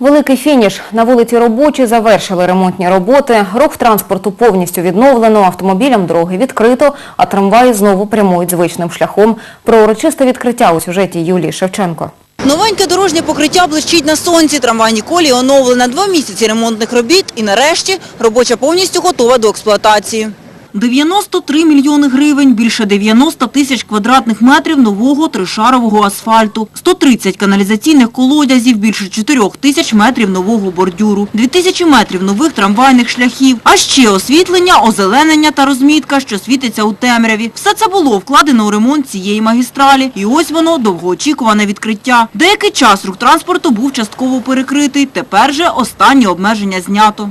Великий фініш. На вулиці Робочій завершили ремонтні роботи. Рух транспорту повністю відновлено, автомобілям дороги відкрито, а трамваї знову прямують звичним шляхом. Про урочисте відкриття у сюжеті Юлії Шевченко. Новеньке дорожнє покриття блищить на сонці. Трамвайні колії оновлено два місяці ремонтних робіт і нарешті робоча повністю готова до експлуатації. 93 мільйони гривень, більше 90 тисяч квадратних метрів нового тришарового асфальту, 130 каналізаційних колодязів, більше 4 тисяч метрів нового бордюру, 2 тисячі метрів нових трамвайних шляхів, а ще освітлення, озеленення та розмітка, що світиться у темряві. Все це було вкладено у ремонт цієї магістралі. І ось воно довгоочікуване відкриття. Деякий час рух транспорту був частково перекритий. Тепер же останні обмеження знято.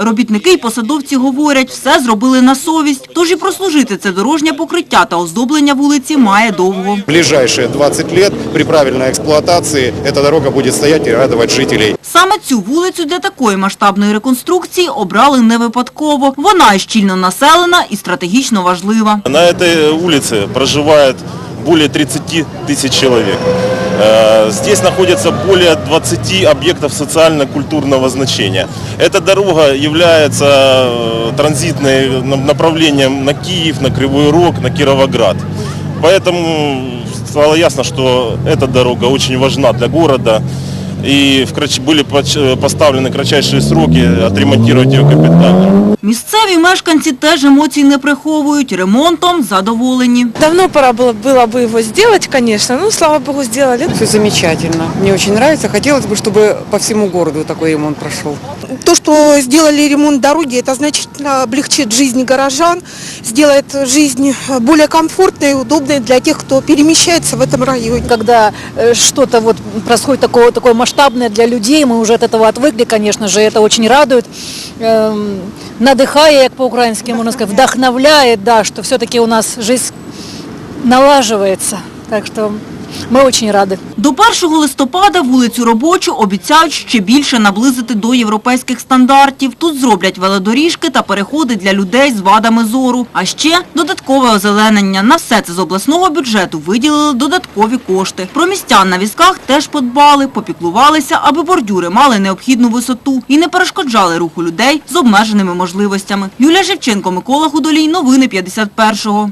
Робітники й посадовці говорять, все зробили на совість. Тож і прослужити це дорожнє покриття та оздоблення вулиці має довго. В ближайшие 20 лет при правильной эксплуатации эта дорога будет стоять и радовать жителей. Саме цю вулицю для такої масштабної реконструкції обрали не випадково. Вона і щільно населена і стратегічно важлива. На этой улице проживает более 30 тысяч человек. Э, Здесь находится более 20 объектов социально-культурного значения. Эта дорога является э, транзитным направлением на Киев, на Кривой Рог, на Кировоград. Поэтому стало ясно, что эта дорога очень важна для города. И в крач- были поч- поставлены кратчайшие сроки отремонтировать ее капитально. Місцеві мешканці теж емоцій не приховують. Ремонтом задоволені. Давно пора было, было бы его сделать, конечно. Ну, слава богу, сделали. Все замечательно. Мне очень нравится. Хотелось бы, чтобы по всему городу такой ремонт прошел. То, что сделали ремонт дороги, это значительно облегчит жизнь горожан, сделает жизнь более комфортной и удобной для тех, кто перемещается в этом районе. когда э, что-то вот происходит такое, такое масштабное для людей, мы уже от этого отвыкли, конечно же, это очень радует, эм, надыхая, как по-украински можно сказать, вдохновляет, да, что все-таки у нас жизнь налаживается, так что мы очень рады. До 1 листопада вулицю Робочу обіцяють ще більше наблизити до європейських стандартів. Тут зроблять велодоріжки та переходи для людей з вадами зору. А ще додаткове озеленення. На все це з обласного бюджету виділили додаткові кошти. Про містян на візках теж подбали, попіклувалися, аби бордюри мали необхідну висоту і не перешкоджали руху людей з обмеженими можливостями. Юлія Шевченко, Микола Худолій. Новини 51-го.